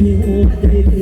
you.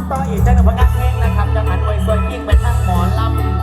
ำต่ออีกจังหนึ่งพนักเพงนะครับจะมาหน่วยส่วนยิ่งเป็นทั้งหมอลำ